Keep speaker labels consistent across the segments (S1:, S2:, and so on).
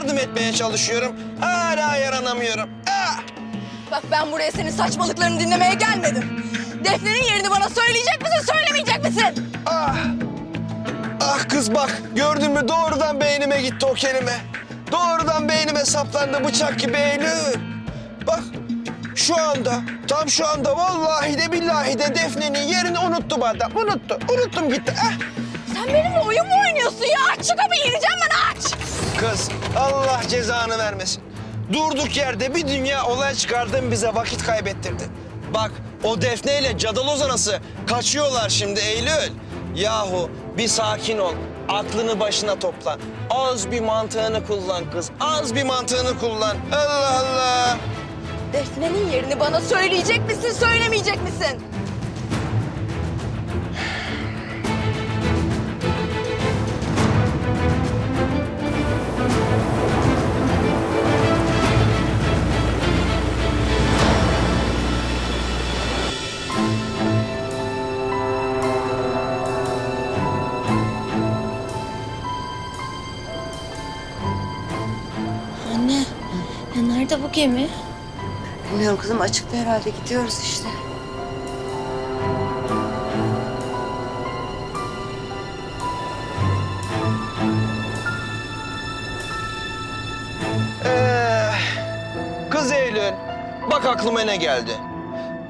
S1: yardım etmeye çalışıyorum. Hala yaranamıyorum. Ah!
S2: Bak ben buraya senin saçmalıklarını dinlemeye gelmedim. Defne'nin yerini bana söyleyecek misin, söylemeyecek misin?
S1: Ah! Ah kız bak gördün mü doğrudan beynime gitti o kelime. Doğrudan beynime saplandı bıçak gibi Eylül. Bak şu anda tam şu anda vallahi de billahi de Defne'nin yerini unuttum adam. Unuttu. Unuttum gitti. Ah!
S2: Sen benimle oyun mu oynuyorsun ya? Aç şu kapıyı, ineceğim ben aç.
S1: Kız Allah cezanı vermesin. Durduk yerde bir dünya olay çıkardın bize vakit kaybettirdi. Bak o Defne ile Cadaloz anası kaçıyorlar şimdi Eylül. Yahu bir sakin ol. Aklını başına topla. Az bir mantığını kullan kız. Az bir mantığını kullan. Allah Allah.
S2: Defne'nin yerini bana söyleyecek misin, söylemeyecek misin?
S3: Bu gemi?
S4: Bilmiyorum kızım açıkta herhalde gidiyoruz işte.
S1: Ee, kız Eylül, bak aklıma ne geldi.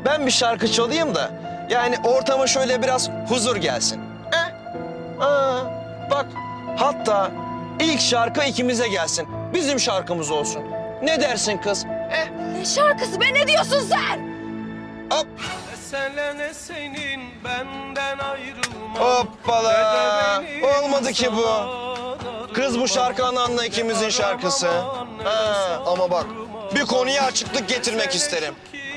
S1: Ben bir şarkı çalayım da yani ortama şöyle biraz huzur gelsin. Eh? Aa, bak hatta ilk şarkı ikimize gelsin. Bizim şarkımız olsun. Ne dersin kız? Eh?
S2: Ne şarkısı be, ne diyorsun sen?
S1: Hop,
S5: Mesele ne senin benden ayrılma
S1: hoppala. Olmadı ki bu. Kız bu şarkı ananla ikimizin şarkısı. Ha, ama bak bir konuya açıklık getirmek isterim.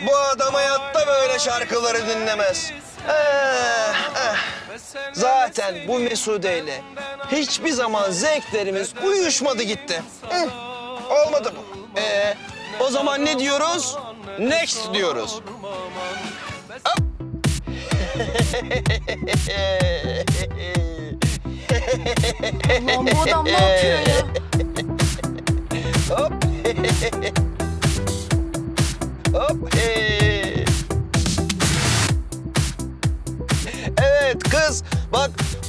S1: Bu adam hayatta böyle şarkıları dinlemez. Eh. Zaten bu Mesude ile hiçbir zaman zevklerimiz uyuşmadı gitti. Hı, olmadı bu. Ee, o zaman ne diyoruz? Next diyoruz.
S2: Allah'ım bu adam ne yapıyor ya?
S1: Hop.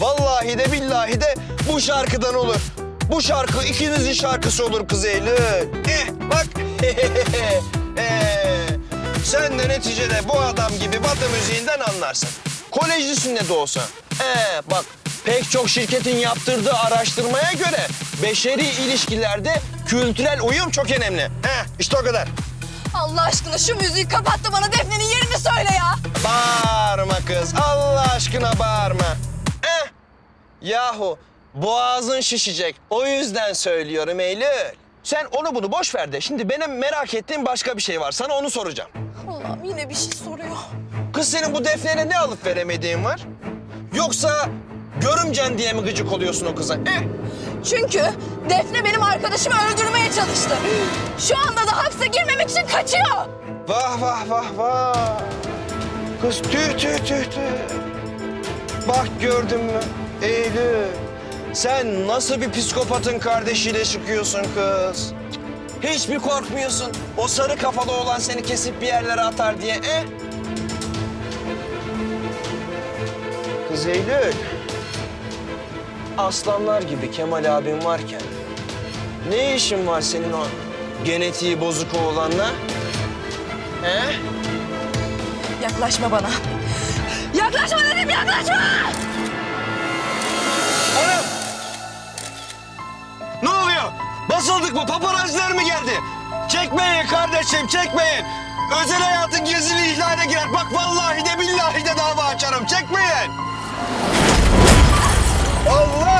S1: vallahi de billahi de bu şarkıdan olur. Bu şarkı ikinizin şarkısı olur kız Eylül. Eh bak. Eh, sen de neticede bu adam gibi batı müziğinden anlarsın. Kolejlisin ne de olsa. Eh bak pek çok şirketin yaptırdığı araştırmaya göre beşeri ilişkilerde kültürel uyum çok önemli. Eh işte o kadar.
S2: Allah aşkına şu müziği kapat da bana Defne'nin yerini söyle ya.
S1: Bağırma kız. Allah aşkına bağırma. Yahu boğazın şişecek. O yüzden söylüyorum Eylül. Sen onu bunu boş ver de. Şimdi benim merak ettiğim başka bir şey var. Sana onu soracağım.
S2: Allah'ım yine bir şey soruyor.
S1: Kız senin bu Defne'yle ne alıp veremediğin var? Yoksa görümcen diye mi gıcık oluyorsun o kıza? Eh.
S2: Çünkü Defne benim arkadaşımı öldürmeye çalıştı. Şu anda da hapse girmemek için kaçıyor.
S1: Vah vah vah vah. Kız tüh tüh tüh tüh. Bak gördün mü Eylül. Sen nasıl bir psikopatın kardeşiyle çıkıyorsun kız? Hiç mi korkmuyorsun? O sarı kafalı olan seni kesip bir yerlere atar diye. Eh? Kız Eylül. Aslanlar gibi Kemal abim varken ne işin var senin o genetiği bozuk oğlanla? He?
S2: Yaklaşma bana. Yaklaşma dedim yaklaşma.
S1: Anam! Ne oluyor? Basıldık mı? Paparaziler mi geldi? Çekmeyin kardeşim, çekmeyin. Özel hayatın gizliliği ihlale girer. Bak vallahi de billahi de dava açarım. Çekmeyin. Allah!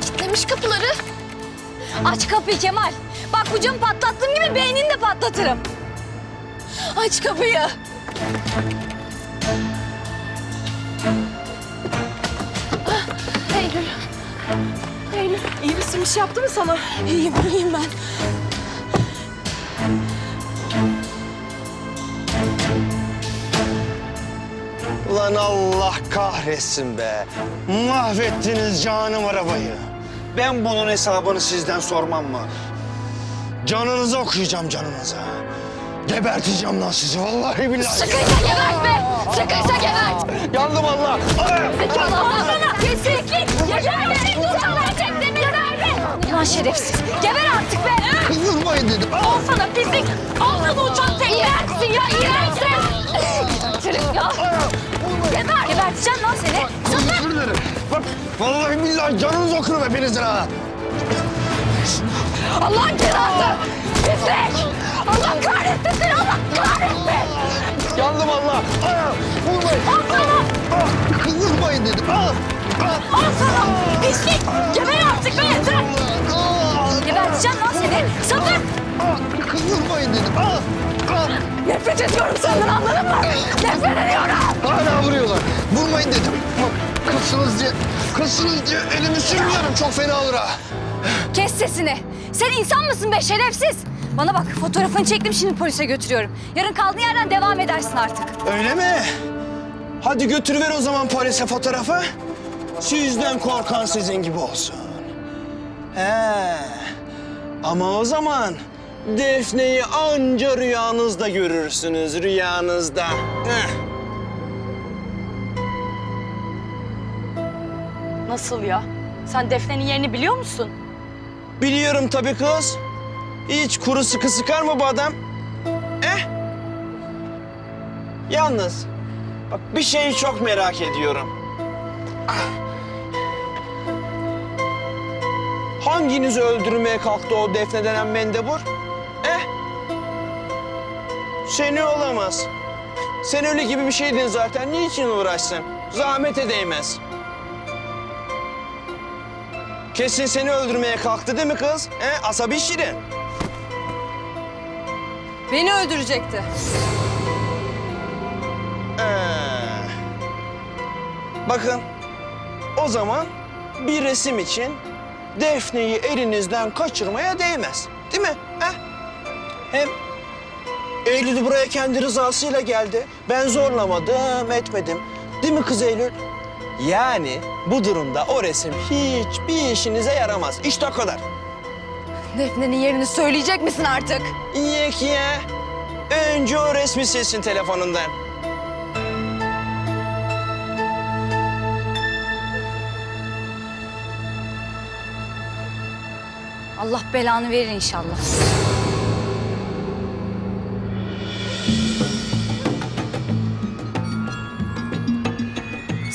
S1: Kilitlemiş kapıları.
S2: Aç kapıyı Kemal. Bak bu camı patlattığım gibi beynini de patlatırım. Aç kapıyı. Ah, Eylül. Eylül.
S6: İyi misin? Bir şey yaptı mı sana?
S2: İyiyim, iyiyim ben.
S1: Lan Allah kahretsin be. Mahvettiniz canım arabayı. Ben bunun hesabını sizden sormam mı? Canınızı okuyacağım canınıza. Geberteceğim lan sizi vallahi billahi.
S2: Sıkıysa gebert be! Sıkıysa gebert!
S1: Yandım Allah. Ay!
S2: Allah sana! Kesinlik! Geber be! Geber be! Ulan şerefsiz! Geber artık be!
S1: Kızdırmayın dedim.
S2: Al sana pislik! Al sana uçan tek! İğrençsin ya! İğrençsin! Geber! Geberteceğim lan seni!
S1: Özür dilerim. Bak vallahi billahi canınız okurum hepinizin ha.
S2: Allah'ın cezası! Pislik! Allah kahretsin seni! Allah kahretsin!
S1: Yandım Allah. Ay! Vurmayın.
S2: Al sana!
S1: Ah, Kızdırmayın dedim. Al. Al.
S2: Al sana! Pislik! Geber artık be yeter! Geberteceğim lan seni! Sakın!
S1: Ah, Kızdırmayın dedim. Al. Al.
S2: Nefret ediyorum senden anladın mı? Nefret ediyorum!
S1: Vurmayın dedim. Kızsınız diye, kızsınız diye elimi sürmüyorum. Çok fena olur ha.
S2: Kes sesini. Sen insan mısın be şerefsiz? Bana bak fotoğrafını çektim şimdi polise götürüyorum. Yarın kaldığın yerden devam edersin artık.
S1: Öyle mi? Hadi götürüver o zaman polise fotoğrafı. Sizden korkan sizin gibi olsun. He. Ama o zaman Defne'yi anca rüyanızda görürsünüz, rüyanızda. Heh.
S2: Nasıl ya? Sen Defne'nin yerini biliyor musun?
S1: Biliyorum tabii kız. Hiç kuru sıkı sıkar mı bu adam? Eh? Yalnız bak bir şeyi çok merak ediyorum. Ah. Hanginizi öldürmeye kalktı o Defne denen mendebur? Eh? Seni olamaz. Sen öyle gibi bir şeydin zaten. Niçin uğraşsın? Zahmete değmez. Kesin seni öldürmeye kalktı değil mi kız? He? Asabi şirin.
S2: Beni öldürecekti.
S1: Ee, bakın, o zaman bir resim için Defne'yi elinizden kaçırmaya değmez. Değil mi? He? Hem Eylül buraya kendi rızasıyla geldi. Ben zorlamadım, etmedim. Değil mi kız Eylül? Yani bu durumda o resim hiçbir işinize yaramaz. İşte o kadar.
S2: Defne'nin yerini söyleyecek misin artık?
S1: İyi ki ya. Önce o resmi silsin telefonundan.
S2: Allah belanı verir inşallah.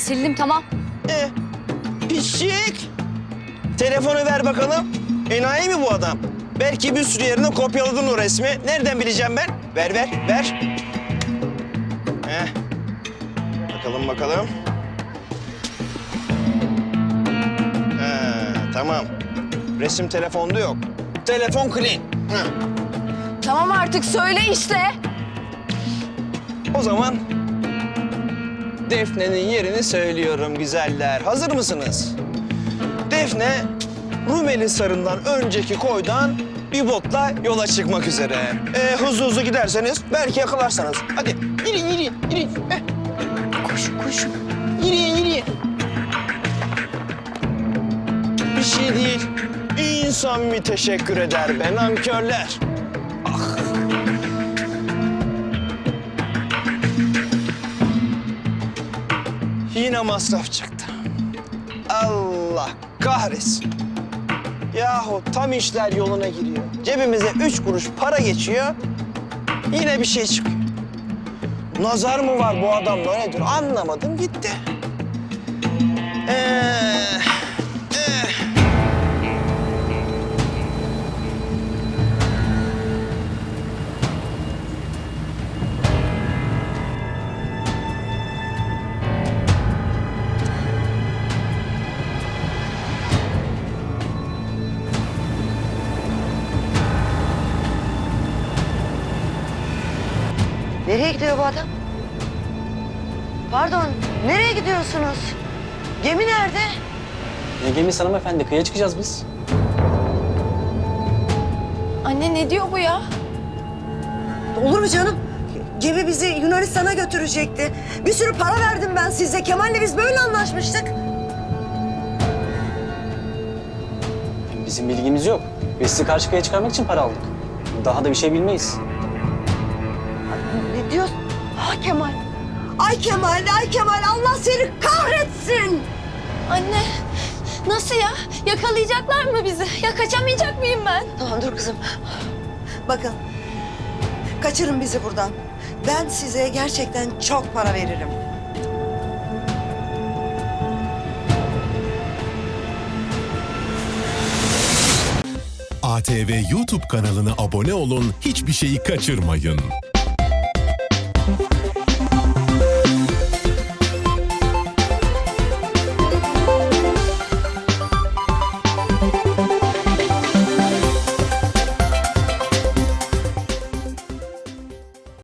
S2: Sildim tamam.
S1: E, pişik. Telefonu ver bakalım. Enayi mi bu adam? Belki bir sürü yerine kopyaladın o resmi. Nereden bileceğim ben? Ver, ver, ver. Heh. Bakalım, bakalım. Ha, tamam. Resim telefonda yok. Telefon clean. Heh.
S2: Tamam artık söyle işte.
S1: O zaman Defne'nin yerini söylüyorum güzeller. Hazır mısınız? Defne Rumeli Sarı'ndan önceki koydan bir botla yola çıkmak üzere. Ee, hızlı hızlı giderseniz belki yakalarsanız. Hadi yürü yürü yürü. Heh. Koşun koşun. Yürü yürü. Bir şey değil. İnsan bir teşekkür eder be nankörler. Yine masraf çıktı. Allah kahretsin. Yahu tam işler yoluna giriyor. Cebimize üç kuruş para geçiyor. Yine bir şey çıkıyor. Nazar mı var bu adamla nedir anlamadım gitti.
S4: Nereye gidiyor bu adam? Pardon, nereye gidiyorsunuz? Gemi nerede?
S6: Ne gemisi hanımefendi? Kıyıya çıkacağız biz.
S3: Anne ne diyor bu ya?
S7: Olur mu canım? Gemi bizi Yunanistan'a götürecekti. Bir sürü para verdim ben size. Kemal'le biz böyle anlaşmıştık.
S6: Bizim bilgimiz yok. Biz sizi karşı kıyıya çıkarmak için para aldık. Daha da bir şey bilmeyiz.
S4: Ne diyorsun? Ha Kemal.
S7: Ay Kemal, ay Kemal Allah seni kahretsin.
S3: Anne nasıl ya? Yakalayacaklar mı bizi? Ya kaçamayacak mıyım ben?
S4: Tamam dur kızım.
S7: Bakın, kaçırın bizi buradan. Ben size gerçekten çok para veririm.
S8: ATV YouTube kanalına abone olun, hiçbir şeyi kaçırmayın.